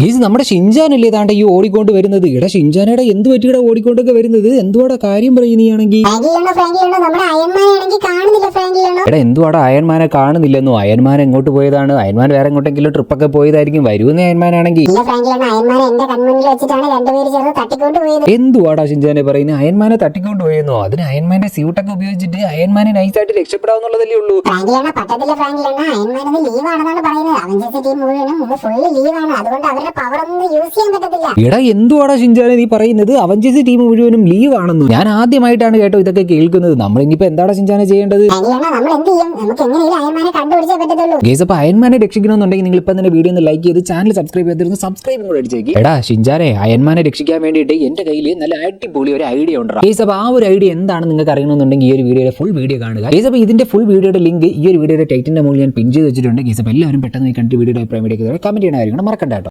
ഗീസ് നമ്മുടെ ഷിൻജാനല്ലേ താണ്ട ഈ ഓടിക്കൊണ്ട് വരുന്നത്? ഇട ഷിൻജാനയുടെ എന്ത് പറ്റിയുടെ ഓടിക്കൊണ്ടൊക്കെ വരുന്നത്? എന്തുവാടാ കാര്യം പറയുന്നീയാണെങ്കിൽ എടാ എന്തുവാടാ? അയൺമാനെ കാണുന്നില്ലെന്നോ? അയൺമാൻ എങ്ങോട്ട് പോയതാണ്? അയൺമാൻ വേറെ എങ്ങോട്ടെങ്കിലും ട്രിപ്പൊക്കെ പോയതായിരിക്കും. വരുമെന്ന് അയൺമാനാണെങ്കിൽ എന്തുവാടാ ഷിൻജാനെ പറയുന്നത് അയൺമാനെ തട്ടിക്കൊണ്ട് പോയെന്നോ? അതിന് അയൺമാന്റെ സ്യൂട്ടൊക്കെ ഉപയോഗിച്ചിട്ട് അയൺമാനെ നൈസായിട്ട് രക്ഷപ്പെടാവുന്നുള്ളതല്ലേ ഉള്ളൂ. എടാ എന്തുവാടാ ഷിൻജാനെ നീ പറയുന്നത്? അവഞ്ചേസി ടീം മുഴുവനും ലീവ് ആണെന്നു? ഞാൻ ആദ്യമായിട്ടാണ് കേട്ടോ ഇതൊക്കെ കേൾക്കുന്നത്. നമ്മൾ ഇനിയിപ്പോ എന്താടാ ഷിൻജാനെ ചെയ്യേണ്ടത്? ഗേസ് അപ്പൊ അയൺമാനെ രക്ഷിക്കണമെന്നുണ്ടെങ്കിൽ നിങ്ങൾ ഇപ്പം തന്നെ വീഡിയോ ഒന്ന് ലൈക്ക് ചെയ്ത് ചാനൽ സബ്സ്ക്രൈബ് ചെയ്തിരുന്നു സബ്സ്ക്രൈബും കൂടെ അടിച്ചേക്ക്. എടാ ഷിൻജാനെ അയൻമാനെ രക്ഷിക്കാൻ വേണ്ടിയിട്ട് എന്റെ കയ്യിൽ നല്ല അടിപൊളി ഒരു ഐഡിയ ഉണ്ട് ഗേസ് അപ്പൊ ആ ഒരു ഐഡിയ എന്താണ് നിങ്ങൾക്ക് അറിയണമെന്നുണ്ടെങ്കിൽ ഈ ഒരു വീഡിയോയുടെ ഫുൾ വീഡിയോ കാണുക. ഗേസ് അപ്പൊ ഇതിന്റെ ഫുൾ വീഡിയോയുടെ ലിങ്ക് ഈ ഒരു വീഡിയോയുടെ ടൈറ്റിന്റെ മുകളിൽ ഞാൻ പിൻ ചെയ്ത് വെച്ചിട്ടുണ്ട്. ഗേസ് അപ്പൊ എല്ലാവരും പെട്ടെന്ന് ഈ കണ്ടിട്ട് വീഡിയോയുടെ അഭിപ്രായം കമന്റ് ചെയ്യണമായിരിക്കണം മറക്കണ്ട